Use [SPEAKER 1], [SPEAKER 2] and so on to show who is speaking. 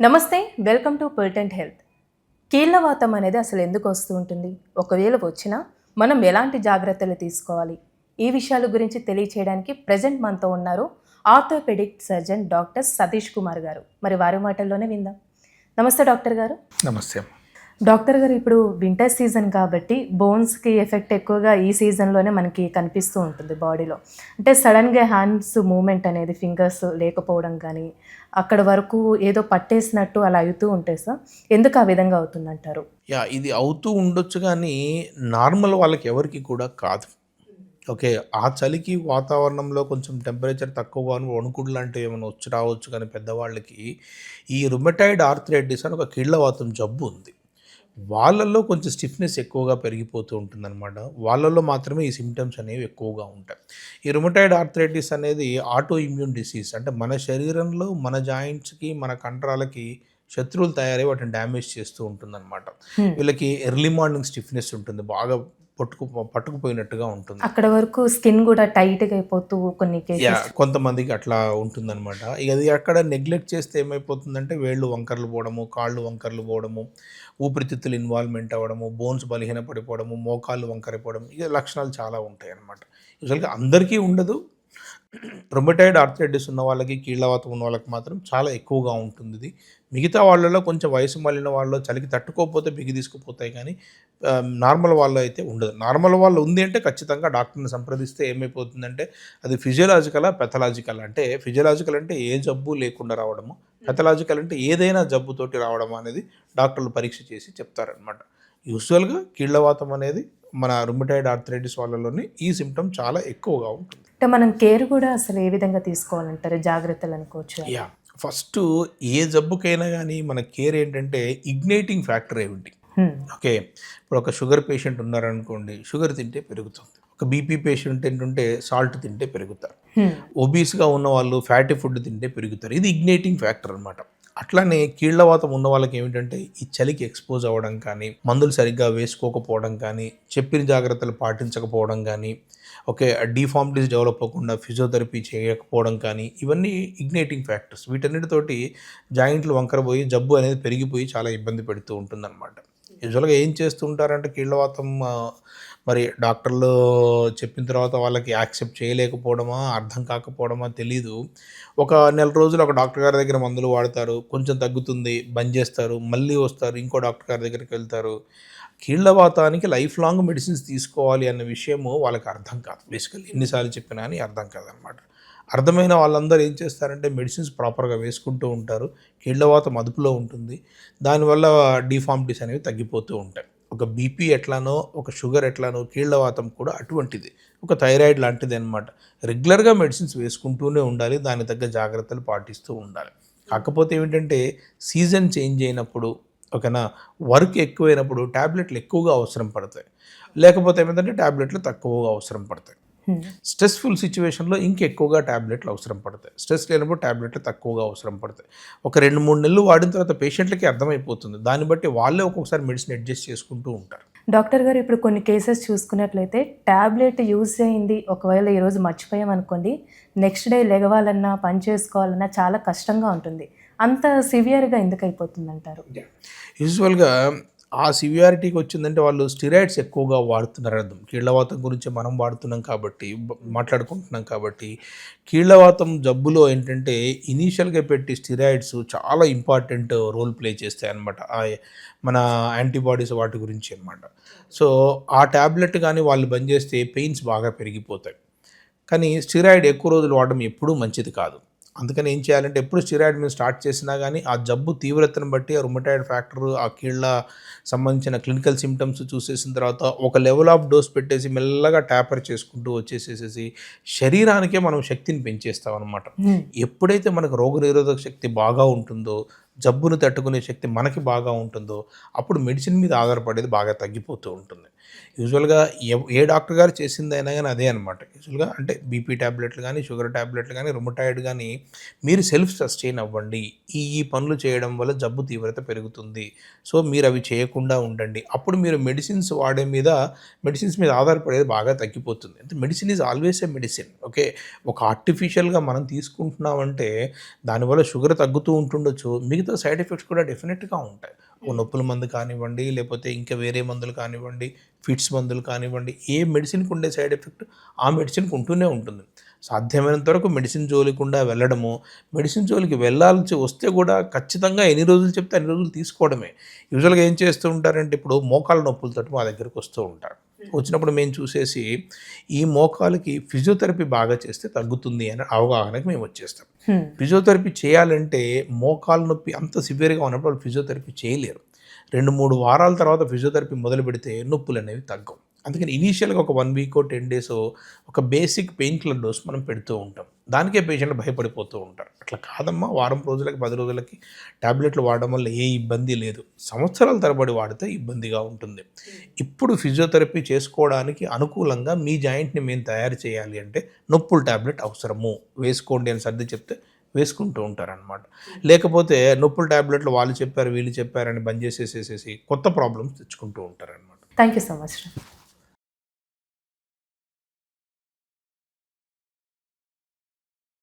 [SPEAKER 1] నమస్తే welcome to పొలిటెంట్ health. కీళ్ళవాతం అనేది అసలు ఎందుకు వస్తూ ఉంటుంది? ఒకవేళ వచ్చినా మనం ఎలాంటి జాగ్రత్తలు తీసుకోవాలి? ఈ విషయాల గురించి తెలియచేయడానికి ప్రజెంట్ మనతో ఉన్నారు orthopedic surgeon doctor Satish Kumar గారు. మరి వారి మాటల్లోనే విందాం. నమస్తే డాక్టర్ గారు.
[SPEAKER 2] నమస్తే
[SPEAKER 1] డాక్టర్ గారు ఇప్పుడు వింటర్ సీజన్ కాబట్టి బోన్స్కి ఎఫెక్ట్ ఎక్కువగా ఈ సీజన్లోనే మనకి కనిపిస్తూ ఉంటుంది బాడీలో అంటే సడన్గా హ్యాండ్స్ మూమెంట్ అనేది ఫింగర్స్ లేకపోవడం కానీ అక్కడ వరకు ఏదో పట్టేసినట్టు అలా అవుతూ ఉంటాయి సార్ ఎందుకు ఆ విధంగా అవుతుందంటారు?
[SPEAKER 2] యా ఇది అవుతూ ఉండొచ్చు కానీ నార్మల్ వాళ్ళకి ఎవరికి కూడా కాదు. ఓకే ఆ చలికి వాతావరణంలో కొంచెం టెంపరేచర్ తక్కువగా వణుకుడు లాంటివి ఏమైనా వచ్చి రావచ్చు కానీ పెద్దవాళ్ళకి ఈ రుమటైడ్ ఆర్థరైటిస్ అని ఒక కీళ్ళవాతం జబ్బు ఉంది. వాళ్ళల్లో కొంచెం స్టిఫ్నెస్ ఎక్కువగా పెరిగిపోతూ ఉంటుందన్నమాట. వాళ్ళల్లో మాత్రమే ఈ సిమ్టమ్స్ అనేవి ఎక్కువగా ఉంటాయి. ఈ రుమటైడ్ ఆర్థరైటిస్ అనేది ఆటో ఇమ్యూన్ డిసీజ్ అంటే మన శరీరంలో మన జాయింట్స్కి మన కండరాలకి శత్రువులు తయారై వాటిని డ్యామేజ్ చేస్తూ ఉంటుందన్నమాట. వీళ్ళకి ఎర్లీ మార్నింగ్ స్టిఫ్నెస్ ఉంటుంది. బాగా పట్టుకు పట్టుకుపోయినట్టుగా ఉంటుంది.
[SPEAKER 1] అక్కడ వరకు స్కిన్ కూడా టైట్గా అయిపోతూ కొన్ని
[SPEAKER 2] కొంతమందికి అట్లా ఉంటుందన్నమాట. ఇక అది అక్కడ నెగ్లెక్ట్ చేస్తే ఏమైపోతుందంటే వేళ్ళు వంకర్లు పోవడము కాళ్ళు వంకర్లు పోవడము ఊపిరితిత్తులు ఇన్వాల్వ్మెంట్ అవ్వడము బోన్స్ బలహీన పడిపోవడము మోకాళ్ళు వంకరిపోవడం ఇక లక్షణాలు చాలా ఉంటాయి అన్నమాట యూజువల్గా అందరికీ ఉండదు. రొమటైడ్ ఆర్థరైటిస్ ఉన్న వాళ్ళకి కీళ్ళవాతం ఉన్న వాళ్ళకి మాత్రం చాలా ఎక్కువగా ఉంటుంది ఇది మిగతా వాళ్ళలో కొంచెం వయసు మళ్ళిన వాళ్ళు చలికి తట్టుకోకపోతే బిగి తీసుకుపోతాయి కానీ నార్మల్ వాళ్ళు అయితే ఉండదు. నార్మల్ వాళ్ళు ఉంది అంటే ఖచ్చితంగా డాక్టర్ని సంప్రదిస్తే ఏమైపోతుందంటే అది ఫిజియలాజికలా పెథలాజికల్ అంటే ఫిజియలాజికల్ అంటే ఏ జబ్బు లేకుండా రావడము పెథలాజికల్ అంటే ఏదైనా జబ్బుతోటి రావడం అనేది డాక్టర్లు పరీక్ష చేసి చెప్తారనమాట యూజువల్గా కీళ్ళవాతం అనేది మన రుమటైడ్ ఆర్థరైటిస్ వాళ్ళలోనే ఈ సిమ్టమ్ చాలా ఎక్కువగా ఉంటుంది.
[SPEAKER 1] అంటే మనం కేర్ కూడా అసలు ఏ విధంగా తీసుకోవాలంటారు? జాగ్రత్తలు అనుకోవచ్చు?
[SPEAKER 2] యా ఫస్ట్ ఏ జబ్బుకైనా కానీ మన కేర్ ఏంటంటే ఇగ్నైటింగ్ ఫ్యాక్టర్ ఏమిటి
[SPEAKER 1] Hmm.
[SPEAKER 2] ఓకే ఇప్పుడు ఒక షుగర్ పేషెంట్ ఉన్నారనుకోండి షుగర్ తింటే పెరుగుతుంది. ఒక బీపీ పేషెంట్ ఏంటంటే సాల్ట్ తింటే పెరుగుతారు. ఒబీస్గా ఉన్న వాళ్ళు ఫ్యాటీ ఫుడ్ తింటే పెరుగుతారు. ఇది ఇగ్నైటింగ్ ఫ్యాక్టర్ అనమాట అట్లానే కీళ్ళవాతం ఉన్న వాళ్ళకి ఏమిటంటే ఈ చలికి ఎక్స్పోజ్ అవ్వడం కానీ మందులు సరిగ్గా వేసుకోకపోవడం కానీ చెప్పిన జాగ్రత్తలు పాటించకపోవడం కానీ ఓకే డీఫార్మిటీస్ డెవలప్ అవ్వకుండా ఫిజియోథెరపీ చేయకపోవడం కానీ ఇవన్నీ ఇగ్నైటింగ్ ఫ్యాక్టర్స్ వీటన్నిటితోటి జాయింట్లు వంకరపోయి జబ్బు అనేది పెరిగిపోయి చాలా ఇబ్బంది పెడుతూ ఉంటుందన్నమాట. యూజువల్గా ఏం చేస్తుంటారంటే కీళ్ళవాతం ఆ, మరి డాక్టర్లు చెప్పిన తర్వాత వాళ్ళకి యాక్సెప్ట్ చేయలేకపోవడమా అర్థం కాకపోవడమా తెలీదు. ఒక నెల రోజులు ఒక డాక్టర్ గారి దగ్గర మందులు వాడతారు కొంచెం తగ్గుతుంది బంద్ చేస్తారు మళ్ళీ వస్తారు ఇంకో డాక్టర్ గారి దగ్గరికి వెళ్తారు. కీళ్ళవాతానికి లైఫ్ లాంగ్ మెడిసిన్స్ తీసుకోవాలి అన్న విషయము వాళ్ళకి అర్థం కాదు. బేసికల్లీ ఎన్నిసార్లు చెప్పినా అని అర్థం కాదనమాట అర్థమైన వాళ్ళందరూ ఏం చేస్తారంటే మెడిసిన్స్ ప్రాపర్గా వేసుకుంటూ ఉంటారు. కీళ్ళవాతం అదుపులో ఉంటుంది. దానివల్ల డిఫార్మిటీస్ అనేవి తగ్గిపోతూ ఉంటాయి. ఒక బీపీ ఎట్లానో ఒక షుగర్ ఎట్లానో కీళ్ళవాతం కూడా అటువంటిది. ఒక థైరాయిడ్ లాంటిది అనమాట రెగ్యులర్గా మెడిసిన్స్ వేసుకుంటూనే ఉండాలి దాని తగ్గ జాగ్రత్తలు పాటిస్తూ ఉండాలి. కాకపోతే ఏమిటంటే సీజన్ చేంజ్ అయినప్పుడు ఒకనా వర్క్ ఎక్కువైనప్పుడు ట్యాబ్లెట్లు ఎక్కువగా అవసరం పడతాయి. లేకపోతే ఏమిటంటే ట్యాబ్లెట్లు తక్కువగా అవసరం పడతాయి. స్ట్రెస్ఫుల్ సిచ్యువేషన్లో ఇంకెక్కువగా ట్యాబ్లెట్లు అవసరం పడతాయి. స్ట్రెస్ లేనప్పుడు ట్యాబ్లెట్లు తక్కువగా అవసరం పడతాయి. ఒక రెండు మూడు నెలలు వాడిన తర్వాత పేషెంట్లకి అర్థమైపోతుంది. దాన్ని బట్టి వాళ్ళే ఒక్కొక్కసారి మెడిసిన్ అడ్జస్ట్ చేసుకుంటూ ఉంటారు.
[SPEAKER 1] డాక్టర్ గారు ఇప్పుడు కొన్ని కేసెస్ చూసుకున్నట్లయితే ట్యాబ్లెట్ యూజ్ అయింది ఒకవేళ ఈరోజు మర్చిపోయాం అనుకోండి నెక్స్ట్ డే లెగవాలన్నా పని చేసుకోవాలన్నా చాలా కష్టంగా ఉంటుంది. అంత సివియర్గా ఎందుకు అయిపోతుంది అంటారు
[SPEAKER 2] యూజువల్గా ఆ సివియారిటీకి వచ్చిందంటే వాళ్ళు స్టిరాయిడ్స్ ఎక్కువగా వాడుతున్నారు అర్థం కీళ్ళవాతం గురించి మనం వాడుతున్నాం కాబట్టి మాట్లాడుకుంటున్నాం కాబట్టి కీళ్ళవాతం జబ్బులో ఏంటంటే ఇనీషియల్గా పెట్టి స్టిరాయిడ్స్ చాలా ఇంపార్టెంట్ రోల్ ప్లే చేస్తాయి అనమాట ఆ మన యాంటీబాడీస్ వాటి గురించి అనమాట సో ఆ ట్యాబ్లెట్ కానీ వాళ్ళు బంద్ చేస్తే పెయిన్స్ బాగా పెరిగిపోతాయి. కానీ స్టిరాయిడ్ ఎక్కువ రోజులు వాడడం ఎప్పుడూ మంచిది కాదు. అందుకని ఏం చేయాలంటే ఎప్పుడు స్టిరాయిడ్ మీద స్టార్ట్ చేసినా కానీ ఆ జబ్బు తీవ్రతను బట్టి ఆ రుమటాయిడ్ ఫ్యాక్టర్ ఆ కీళ్ళ సంబంధించిన క్లినికల్ సిమ్టమ్స్ చూసేసిన తర్వాత ఒక లెవెల్ ఆఫ్ డోస్ పెట్టేసి మెల్లగా ట్యాపర్ చేసుకుంటూ వచ్చేసేసేసి శరీరానికే మనం శక్తిని పెంచేస్తాం అనమాట. ఎప్పుడైతే మనకు రోగనిరోధక శక్తి బాగా ఉంటుందో జబ్బును తట్టుకునే శక్తి మనకి బాగా ఉంటుందో అప్పుడు మెడిసిన్ మీద ఆధారపడేది బాగా తగ్గిపోతూ ఉంటుంది. యూజువల్గా ఏ ఏ డాక్టర్ గారు చేసిందైనా కానీ అదే అనమాట యూజువల్గా అంటే బీపీ ట్యాబ్లెట్లు కానీ షుగర్ ట్యాబ్లెట్లు కానీ రుమటాయిడ్ కానీ మీరు సెల్ఫ్ సస్టైన్ అవ్వండి. ఈ ఈ పనులు చేయడం వల్ల జబ్బు తీవ్రత పెరుగుతుంది. సో మీరు అవి చేయకుండా ఉండండి. అప్పుడు మీరు మెడిసిన్స్ వాడే మీద మెడిసిన్స్ మీద ఆధారపడేది బాగా తగ్గిపోతుంది. అంటే medicine is always a medicine okay? ఒక ఆర్టిఫిషియల్గా మనం తీసుకుంటున్నామంటే దానివల్ల షుగర్ తగ్గుతూ ఉంటుండొచ్చు. మిగతా దీంతో సైడ్ ఎఫెక్ట్స్ కూడా డెఫినెట్గా ఉంటాయి. ఓ నొప్పుల మందు కానివ్వండి లేకపోతే ఇంకా వేరే మందులు కానివ్వండి ఫిట్స్ మందులు కానివ్వండి ఏ మెడిసిన్కి ఉండే సైడ్ ఎఫెక్ట్ ఆ మెడిసిన్కి ఉంటూనే ఉంటుంది. సాధ్యమైనంత వరకు మెడిసిన్ జోలికుండా వెళ్ళడము మెడిసిన్ జోలికి వెళ్ళాల్సి వస్తే కూడా ఖచ్చితంగా ఎన్ని రోజులు చెప్తే అన్ని రోజులు తీసుకోవడమే. యూజువల్గా ఏం చేస్తూ ఉంటారంటే ఇప్పుడు మోకాళ్ళ నొప్పులతో మా దగ్గరకు వస్తూ ఉంటారు. వచ్చినప్పుడు మేము చూసేసి ఈ మోకాలకి ఫిజియోథెరపీ బాగా చేస్తే తగ్గుతుంది అనే అవగాహనకి మేము వచ్చేస్తాం. ఫిజియోథెరపీ చేయాలంటే మోకాలు నొప్పి అంత సివియర్గా ఉన్నప్పుడు వాళ్ళు ఫిజియోథెరపీ చేయలేరు. రెండు మూడు వారాల తర్వాత ఫిజియోథెరపీ మొదలు పెడితే నొప్పులు అనేవి తగ్గవు. అందుకని ఇనీషియల్గా ఒక వన్ వీక్ టెన్ డేస్ ఒక బేసిక్ పెయిన్ కిల్లర్ డోస్ మనం పెడుతూ ఉంటాం. దానికే పేషెంట్ భయపడిపోతూ ఉంటారు. అట్లా కాదమ్మా వారం రోజులకి పది రోజులకి ట్యాబ్లెట్లు వాడడం వల్ల ఏ ఇబ్బంది లేదు. సంవత్సరాల తరబడి వాడితే ఇబ్బందిగా ఉంటుంది. ఇప్పుడు ఫిజియోథెరపీ చేసుకోవడానికి అనుకూలంగా మీ జాయింట్ని మేము తయారు చేయాలి అంటే నొప్పుల ట్యాబ్లెట్ అవసరము. వేసుకోండి అని సర్ది చెప్తే వేసుకుంటూ ఉంటారనమాట లేకపోతే నొప్పుల ట్యాబ్లెట్లు వాళ్ళు చెప్పారు వీళ్ళు చెప్పారని బంద్ చేసేసేసేసి కొత్త ప్రాబ్లమ్స్ తెచ్చుకుంటూ ఉంటారనమాట
[SPEAKER 1] థ్యాంక్ యూ సో మచ్